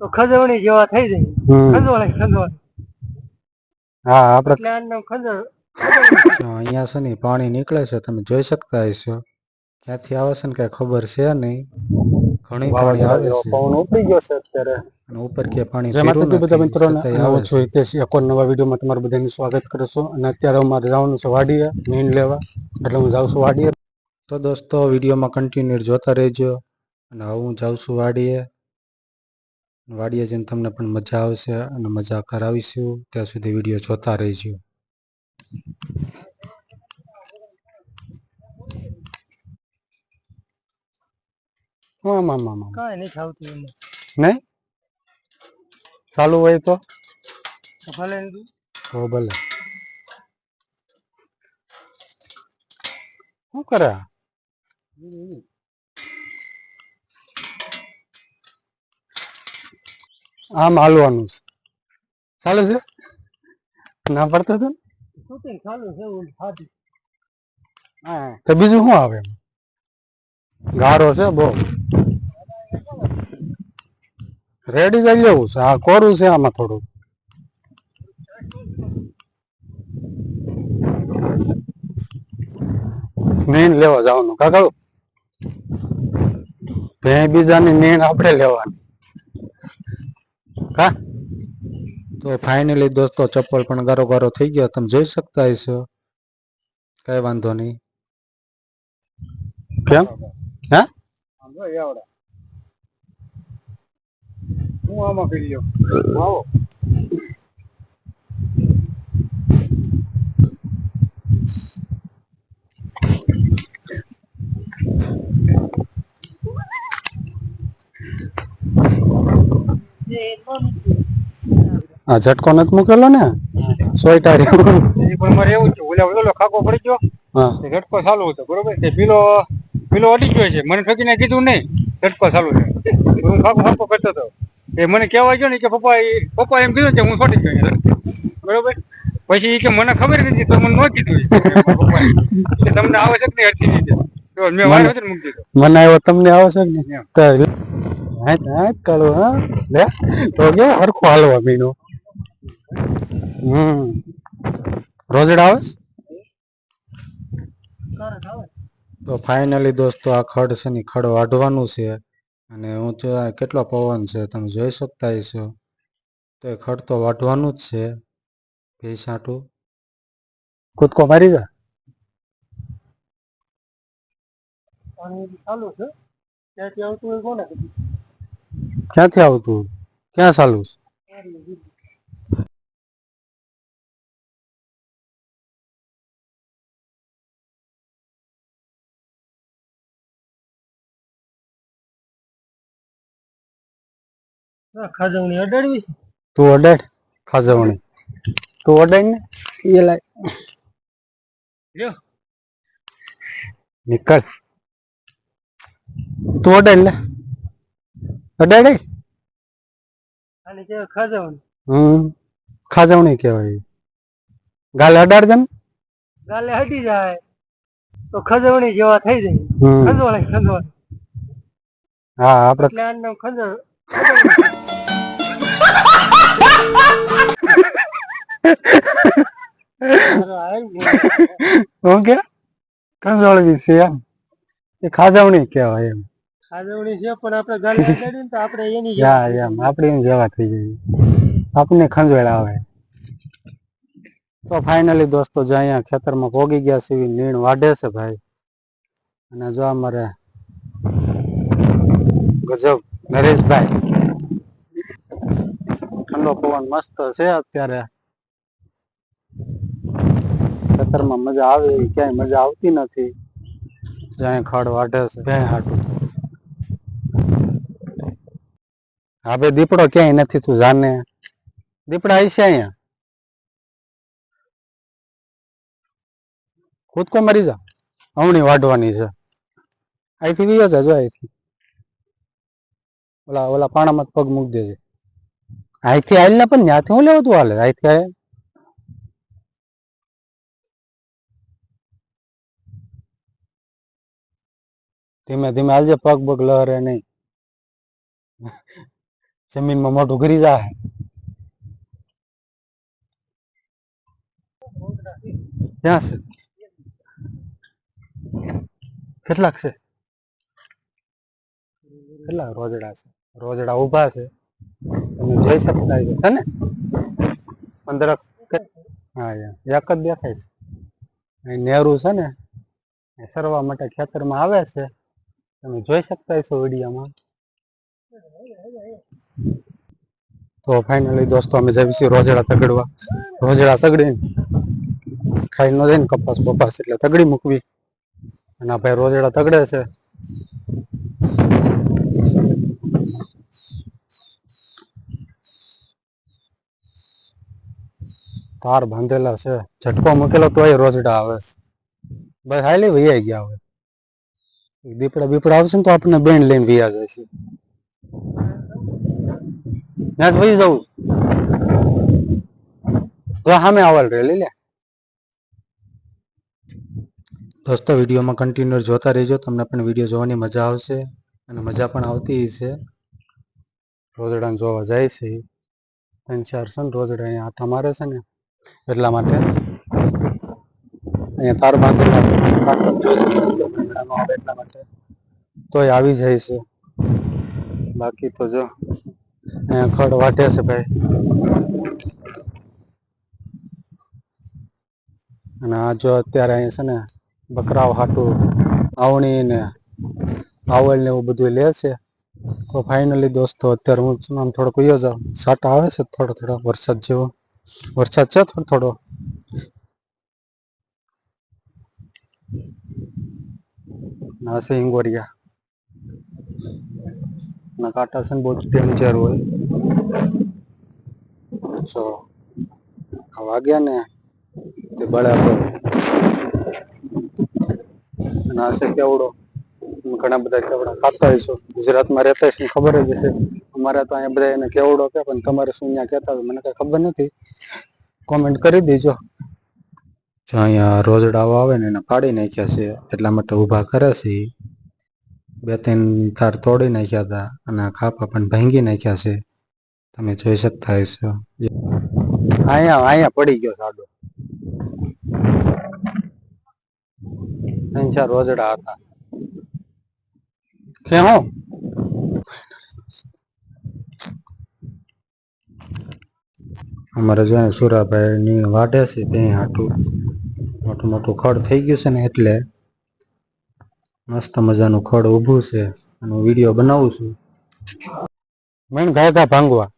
તો ખજવણી જેવા થઈ જાય. હમ. ખંજવાળી ખંજવાળી હા આપણે નામ ખંજર અહીંયા છે ને પાણી નીકળે છે તમે જોઈ શકતા હશો. ક્યાંથી આવે છે ને કઈ ખબર છે નહીં. ઘણી પાણી આવે છે. પવન ઉપડી ગયો છે અત્યારે. અને ઉપર કે પાણી જય માતાજી બધા મિત્રોને છતાંય છું. હિતેશ એક નવા વિડીયોમાં તમારું બધાનું સ્વાગત કરું છું. અને અત્યારે અમારે જવાનું છે વાડીએ નીંદ લેવા. એટલે હું જાઉં છું વાડીએ. તો દોસ્તો વિડીયોમાં કન્ટિન્યુ જોતા રહેજો. અને હવે હું જાઉં છું વાડીએ. વાડીએ જઈને તમને પણ મજા આવશે અને મજા કરાવીશું. ત્યાં સુધી વીડિયો જોતા રહેજો. હા મામા મામા. કાંઈ નહીં ખાવતું એમાં. નહીં ચાલુ હોય તો? ભલે ને ભલે. શું કરે? આમ હાલવાનું છે. ચાલે છે? ના પડતો ને? શૂટિંગ ચાલુ છે એવું હાથી તો બીજું શું આવે? ગારો છે બહુ. રેડી જઈ લેવું છે. આ કોરું છે આમાં થોડું નીણ લેવા જવાનું. કાકા? ભે બીજાની નીણ આપણે લેવાની. કા? તો ફાઇનલી દોસ્તો ચપ્પલ પણ ગારો ગારો થઈ ગયો. તમે જોઈ શકતા હશો. કઈ વાંધો નહીં. કેમ? હે? હું આમાં કરી આવો. આ ઝટકો નથી મૂકેલો ને? સોય રહ્યું. પણ મારે એવું છે. ઓલા ઓલો ખાકો પડી ગયો. હા. ઝટકો ચાલુ હતો બરોબર? તે પીલો પીલો અડી ગયો છે. મને ઠકીને કીધું નહીં ઝટકો ચાલુ છે. હું ખાકો ખાકો કરતો હતો. એ મને કહેવા ગયો ને કે પપ્પા એ પપ્પા એમ કીધું કે હું છોડી ગયો બરોબર? પછી એ કે મને ખબર નથી તો મને ન કીધું. કે તમને આવશ્યક નહીં રીતે મૂકી દીધો. મને આવ્યો તમને આવશ્યક ને તો હાથ હાથ કાઢો હા. લે, તો કે હરખો હાલવા મીનો હમ. રોજડા આવે તો ફાઇનલી દોસ્તો આ ખડ છે ને ખડ વાઢવાનું છે. અને હું તો કેટલો પવન છે, તમે જોઈ શકતા હશો. તો એ ખડ તો વાઢવાનું જ છે. ભેંસ હાટું કૂદકો મારી જા પાણી ચાલુ છે. ત્યાંથી આવતું હોય કોને? કીધું? ક્યાંથી આવતું? ક્યાં ચાલુ ખાજવણી અડાડવી તું અડાડ ખાજવણી તું અડાડ ને એ લાય. નીકળ. તું અડાડ લે. અડાડે? આને કહેવાય ખાજવણી. હમ ખાજવણી કહેવાય. ગાલે અડાડ દે ગાલે હટી જાય તો ખજવણી જેવા થઈ જાય. હમ. ખંજવાળી ખંજવાળી હા આપણે એટલે આનું નામ ખંજર હું કે? કંજોળવી છે એમ. એ ખાજવણી કહેવાય એમ. ખાજવણી છે પણ આપણે ગાલે અડાડી ને તો આપણે એની જેમ યા આપણે એમ જેવા થઈ જઈએ આપણને ખંજવેળ આવે. તો ફાઇનલી દોસ્તો જો અહીંયા ખેતરમાં પોગી ગયા છે એવી નીણ વાઢે છે ભાઈ. અને જો અમારે ગજબ નરેશભાઈ. ઠંડો પવન મસ્ત છે અત્યારે. ખેતરમાં મજા આવે એવી ક્યાંય મજા આવતી નથી. જ્યાં ખડ વાઢે છે. ત્યાં હાટું હા ભાઈ દીપડો ક્યાંય નથી તું જાને. દીપડા હશે અહીંયા. કૂદકો મરી જા. અવણી વાઢવાની છે. અહીંથી વિયો જા, જો અહીંથી ઓલા ઓલા પાણામાં પગ મૂકી દેજે. અહીંથી આવેલ ને પણ ત્યાંથી હું લેવું તું હાલે? અહીંથી આવે ધીમે ધીમે હાલજે પગ પગ લહરે નહીં. જમીનમાં મોટું ગરી જાય ક્યાં છે? કેટલાક છે? કેટલા રોજડા છે? રોજડા ઊભા છે. તમે જોઈ શકતા છો છે ને? પંદર હા એક જ દેખાય છે. અહીં નેહરુ છે ને સરવા માટે ખેતરમાં આવે છે. તમે જોઈ શકતા છો વિડીયોમાં. તો ફાઇનલી દોસ્તો અમે જઈએ છીએ રોજડા તગડવા. રોજડા તગડી ખાઈ ન જાય ને કપાસ બપાસ એટલે તગડી મૂકવી. અને ભાઈ રોજડા તગડે છે. તાર બાંધેલા છે. ઝટકો મૂકેલો તોય રોજડા આવે છે. બસ હાલી વૈયા ગયા હવે. દીપડા બીપડા આવશે ને તો આપણને બેન લઈને વૈયા જાય છે. ત્યાં વહી જવું. તો સામે આવલ રે લઈ લે. દોસ્તો, વિડીયોમાં કન્ટિન્યુ જોતા રહેજો. તમને પણ વીડિયો જોવાની મજા આવશે અને મજા પણ આવતી છે રોજડાને જોવા જાય છે. ત્રણ ચાર છે ને, રોજડા અહીંયા આટા મારે છે ને, એટલા માટે અહીંયા તાર આવે એટલા માટે. તોય આવી જાય છે. બાકી તો જો. ખડ વાટે છે ભાઈ. અને આ જો અત્યારે અહીંયા છે ને, બકરાઓ હાટું આવણી ને આવલ ને એવું બધું લે છે. તો ફાઇનલી દોસ્તો, અત્યારે હું છું આમ થોડોક કહ્યો જાઉં. સાટા આવે છે થોડો થોડો, વરસાદ જેવો. વરસાદ છે થોડો થોડો? ના છે હિંગોરિયા. ને બહુ ડેન્જર હોય. જો આ વાગ્યા ને તે અને છે કેવડો ઘણા બધા કેવડા ખાતા હશો ગુજરાતમાં રહેતા હશે ખબર જ હશે. અમારે તો અહીંયા બધા એને કેવડો કે પણ તમારે શું અહીંયા કહેતા હોય મને કઈ ખબર નથી. કોમેન્ટ કરી દેજો. જો અહીંયા રોજડાઓ આવે ને એને પાડી નાખ્યા છે, એટલા માટે ઊભા કરે છે. બે ત્રણ તાર તોડી નાખ્યા હતા અને ખાપા પણ ભાંગી નાખ્યા છે. તમે જોઈ શકતા હશો. અહીંયા અહીંયા પડી ગયો સાડો. ત્રણ, ચાર રોજડા હતા. કે હું? અમારે જો અહીંયા સુરાભાઈ ની વાઢે છે, ત્યાં હાટું મોટું મોટું ખડ થઈ ગયું છે ને એટલે મસ્ત મજાનું ખડ ઊભું છે. અને વીડિયો બનાવું છું. મેં ગયા ભાંગવા.